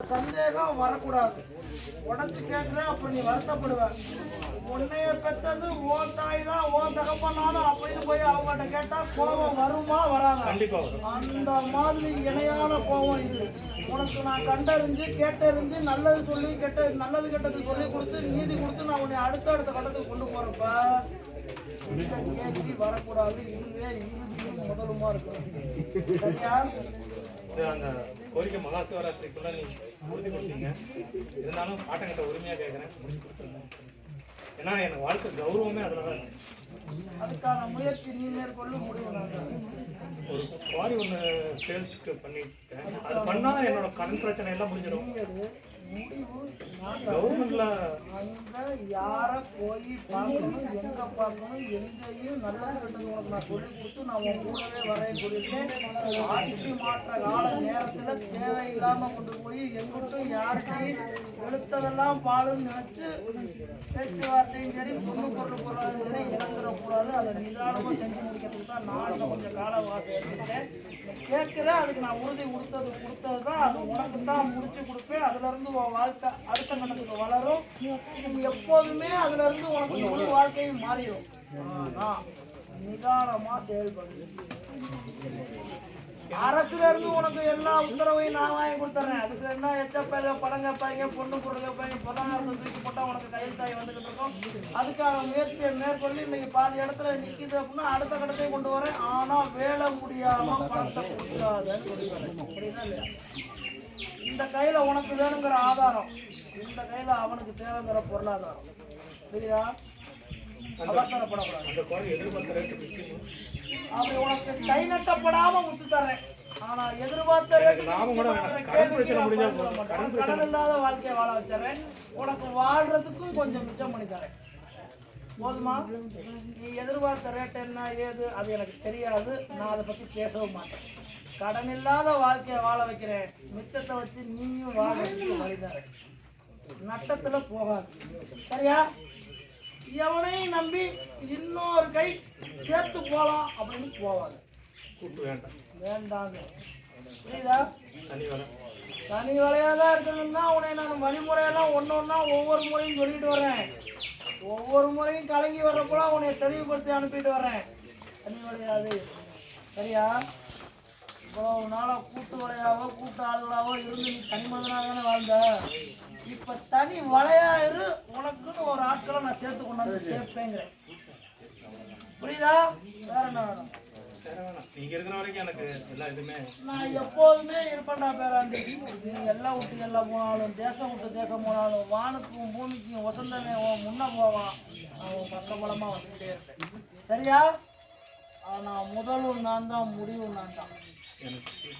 சந்தேகம் வரக்கூடாது. உடச்சு கேட்குற அப்ப நீ வருத்தப்படுவ. உன்னைய பெற்றது ஓன் தாய் தான் ஓன் தகப்பனாலும் அப்படின்னு போய் அவங்ககிட்ட கேட்டா கோபம் வருமா வராதா? கண்டிப்பா அந்த மாதிரி இணையான கோபம் இது. உனக்கு நான் கண்டறிஞ்சு கேட்டறிஞ்சு நல்லது சொல்லி கெட்ட நல்லது கெட்டது சொல்லி கொடுத்து நீதி கொடுத்து நான் உன்னை அடுத்த அடுத்த கட்டத்துக்கு கொண்டு போறப்ப இந்த கேள்வி வரக்கூடாது. இதுவே இறுதியும் முதலுமா இருக்கும் சரியா? கோரிக்கை மகா சிவராத்திரிக்குள்ள நீ உறுதி கொடுத்தீங்க. இருந்தாலும் பாட்டங்கிட்ட உரிமையா கேட்கறேன் முடிச்சு கொடுத்துருங்க. ஏன்னா எனக்கு வாழ்க்கை கௌரவமே அதில் தான். அதுக்கான முயற்சி நீ மேற்கொள்ள முடியும் நாங்கள் ஒரு குவாரி ஒன்று சேல்ஸ்க்கு பண்ணிட்டேன். அது பண்ணா என்னோட கடன் பிரச்சனை எல்லாம் முடிஞ்சிடும். முடிவு நான் கவர்மெண்ட்ல அங்க யார போய் பார்க்கணும் எங்க பார்க்கணும் எங்கேயும் நல்லது கெட்டது உனக்கு நான் சொல்லி கொடுத்து நான் உன் கூடவே வரேன்னு சொல்லியிருக்கேன் ஆட்சி மாற்ற தேவை இல்லாம கொண்டு போய் எங்கிட்டும் யார்கிட்டையும் எழுத்ததெல்லாம் பாடுன்னு நினைச்சு பேச்சுவார்த்தையும் சரி பொண்ணு பொருள் பொருளாதாரம் சரி இழந்துடக்கூடாது அதை நிதானமா செஞ்சு முடிக்கிறதுக்கு தான் நான் கொஞ்சம் காலவாசம் எடுத்துக்கிட்டேன். கேட்குற அதுக்கு நான் உறுதி கொடுத்தது கொடுத்தது தான் அது உனக்கு தான் முடிச்சு கொடுப்பேன். அதுல இருந்து உன் வாழ்க்கை அடுத்த கட்டத்துக்கு வளரும். நீ எப்போதுமே அதுல இருந்து உனக்கு முழு வாழ்க்கையும் மாறிடும். ஆனால் நிதானமா செயல்படுது அரசுல இருந்து உனக்கு எல்லா உத்தரவையும் நான் வாங்கி கொடுத்துறேன். அதுக்கு என்ன எச்சப்பையில படம் கேட்பாங்க பொண்ணு பொருள் கேட்பாங்க பொருளாதாரத்தை தூக்கி போட்டா உனக்கு கையெழுத்தாகி வந்துகிட்டு இருக்கும். அதுக்கான முயற்சியை மேற்கொள்ளி இன்னைக்கு பாதி இடத்துல நிக்குது அப்படின்னா அடுத்த கட்டத்தை கொண்டு வரேன். ஆனா வேலை முடியாம பணத்தை கொடுக்காதன்னு இந்த கையில உனக்கு வேணுங்கிற ஆதாரம். இந்த கையில அவனுக்கு தேவைங்கிற பொருளாதாரம். சரியா? அவசரப்படக்கூடாது. உனக்கு கை நட்டப்படாம விட்டு தர்றேன் ஆனா எதிர்பார்த்த. கடன் இல்லாத வாழ்க்கையை வாழ வச்சிடறேன். உனக்கு வாழ்றதுக்கும் கொஞ்சம் மிச்சம் பண்ணி தரேன். போதுமா? நீ எதிர்பார்த்த ரேட் என்ன ஏது அது எனக்கு தெரியாது. நான் அதை பத்தி பேசவும் மாட்டேன். கடன் இல்லாத வாழ்க்கையை வாழ வைக்கிறேன். மிச்சத்தை வச்சு நீயும் வாழறதுக்கு வழி தரேன். நட்டத்துல போகாது. சரியா? எவனையும் நம்பி இன்னொரு கை சேர்த்து போலாம் அப்படின்னு கூட்டு வேண்டாம். வேண்டாங்க. புரியுதா? தனி வேலை. தனி வேலையாக தான் இருக்கணும்னா உன்னை நான் வழிமுறையெல்லாம் ஒன்று ஒன்றா ஒவ்வொரு முறையும் சொல்லிட்டு வரேன் ஒவ்வொரு முறையும் கலங்கி வர்றப்பெல்லாம் உன்னை தெளிவுபடுத்தி அனுப்பிட்டு வரேன் தனி வேலையாது. சரியா? இவ்வளவு நாளாக கூட்டு வலையாவோ கூட்டு ஆளுகளாவோ இருந்து நீ தனிமகனாக தானே வாழ்ந்த? இப்போ தனி வலையாயிரு உனக்குன்னு ஒரு ஆட்களை நான் சேர்த்து கொண்டாந்து சேர்ப்பேங்கிறேன். புரியுதா? வேற என்ன வேணும்? நீங்க இருக்கிற வரைக்கும் எனக்கு எல்லா இதுவுமே நான் எப்போதுமே இருப்பேன்டா பேராண்டி. நீ எல்லாம் விட்டு எல்லாம் போனாலும் தேசம் விட்டு தேசம் போனாலும் வானுக்கும் பூமிக்கும் வசந்தமே முன்ன போவான் நான் உன் பக்கபலமாக வந்துக்கிட்டே இருப்பேன். சரியா? ஆனால் முதலும் நான் தான் முடிவும் நான் தான். எனக்கு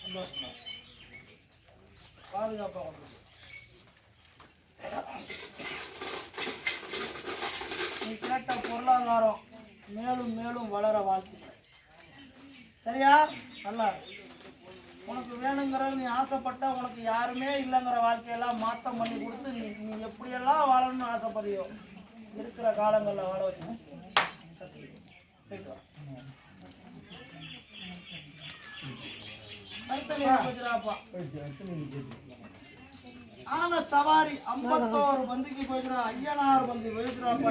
சந்தோஷமா பாதுகாப்பாக நீ கேட்ட பொருளாதாரம் மேலும் மேலும் வளர வாழ்த்துக்கள். சரியா? நல்லா உனக்கு வேணுங்கிற நீ ஆசைப்பட்ட உனக்கு யாருமே இல்லைங்கிற வாழ்க்கையெல்லாம் மாற்றம் பண்ணி கொடுத்து நீ நீ எப்படியெல்லாம் வாழணும்னு ஆசைப்படுறியோ இருக்கிற காலங்களில் வாழ வச்சு ஆன சவாரி ஐம்பத்தோரு பந்திக்கு போய்க்கிறா ஐயனாறு பந்தி போய்க்கிறாப்பா